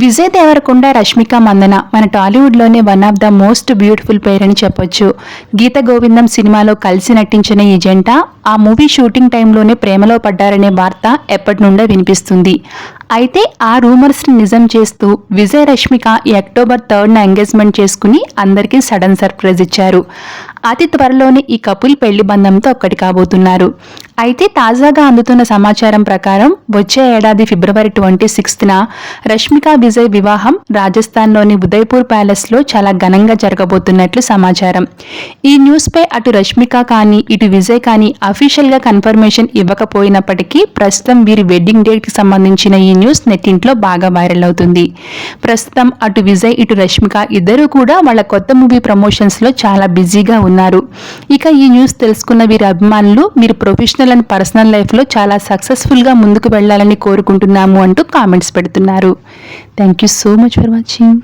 విజయ్ దేవరకొండ రష్మిక మందన మన టాలీవుడ్లోనే one of the most beautiful pair అని చెప్పొచ్చు. గీత గోవిందం సినిమాలో కలిసి నటించిన ఈ జంట ఆ మూవీ షూటింగ్ టైంలోనే ప్రేమలో పడ్డారనే వార్త ఎప్పటి నుండో వినిపిస్తుంది. అయితే ఆ రూమర్స్ని నిజం చేస్తూ విజయ్ రష్మిక ఈ అక్టోబర్ థర్డ్న ఎంగేజ్మెంట్ చేసుకుని అందరికీ సడన్ సర్ప్రైజ్ ఇచ్చారు. అతి త్వరలోనే ఈ కపుల్ పెళ్ళి బంధంతో ఒక్కటి కాబోతున్నారు. అయితే తాజాగా అందుతున్న సమాచారం ప్రకారం వచ్చే ఏడాది ఫిబ్రవరి ట్వంటీ సిక్స్త్న రష్మిక విజయ్ వివాహం రాజస్థాన్లోని ఉదయ్పూర్ ప్యాలెస్లో చాలా ఘనంగా జరగబోతున్నట్లు సమాచారం. ఈ న్యూస్పై అటు రష్మిక కానీ ఇటు విజయ్ కానీ అఫీషియల్గా కన్ఫర్మేషన్ ఇవ్వకపోయినప్పటికీ ప్రస్తుతం వీరి వెడ్డింగ్ డేట్కి సంబంధించిన ఈ న్యూస్ నెట్టింట్లో బాగా వైరల్ అవుతుంది. ప్రస్తుతం అటు విజయ్ ఇటు రష్మిక ఇద్దరూ కూడా వాళ్ళ కొత్త మూవీ ప్రమోషన్స్లో చాలా బిజీగా ఉన్నారు. ఇక ఈ న్యూస్ తెలుసుకున్న వీరి అభిమానులు మీరు ప్రొఫెషనల్ అండ్ పర్సనల్ లైఫ్లో చాలా సక్సెస్ఫుల్గా ముందుకు వెళ్ళాలని కోరుకుంటున్నాము అంటూ కామెంట్స్ పెడుతున్నారు. Thank you so much for watching.